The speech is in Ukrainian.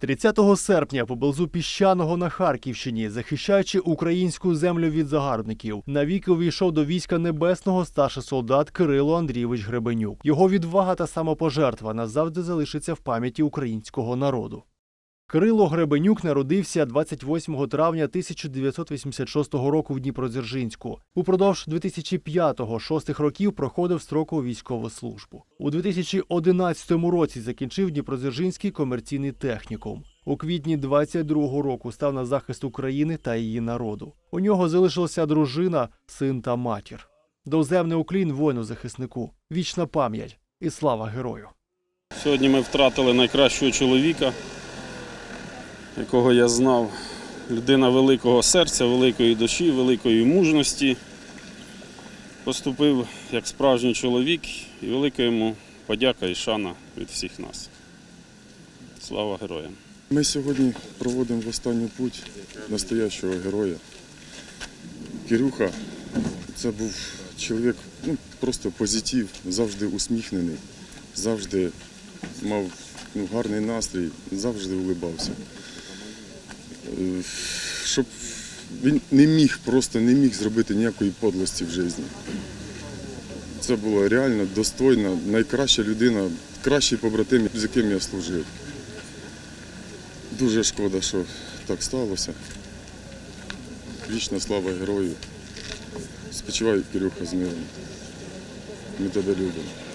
30 серпня поблизу піщаного на Харківщині, захищаючи українську землю від загарбників, навіки увійшов до війська небесного старший солдат Кирило Андрійович Гребенюк. Його відвага та самопожертва назавжди залишиться в пам'яті українського народу. Кирило Гребенюк народився 28 травня 1986 року в Дніпродзержинську. Упродовж 2005-2006 років проходив строкову військову службу. У 2011 році закінчив Дніпродзержинський комерційний технікум. У квітні 22 року став на захист України та її народу. У нього залишилася дружина, син та матір. Доземний уклін воїну захиснику, вічна пам'ять і слава герою. Сьогодні ми втратили найкращого чоловіка, якого я знав. Людина великого серця, великої душі, великої мужності. Поступив як справжній чоловік і велика йому подяка і шана від всіх нас. Слава героям! Ми сьогодні проводимо в останню путь настоящого героя. Кирюха це був чоловік, ну, просто позитив, завжди усміхнений, завжди мав ну, гарний настрій, завжди улибався. Е, Щоб він не міг, просто не міг зробити ніякої подлості в житті. Це була реально достойна, найкраща людина, кращий побратим, з яким я служив. Дуже шкода, що так сталося. Вічна слава герою. Спочивай, Кирюха, з миром. Ми тебе любимо.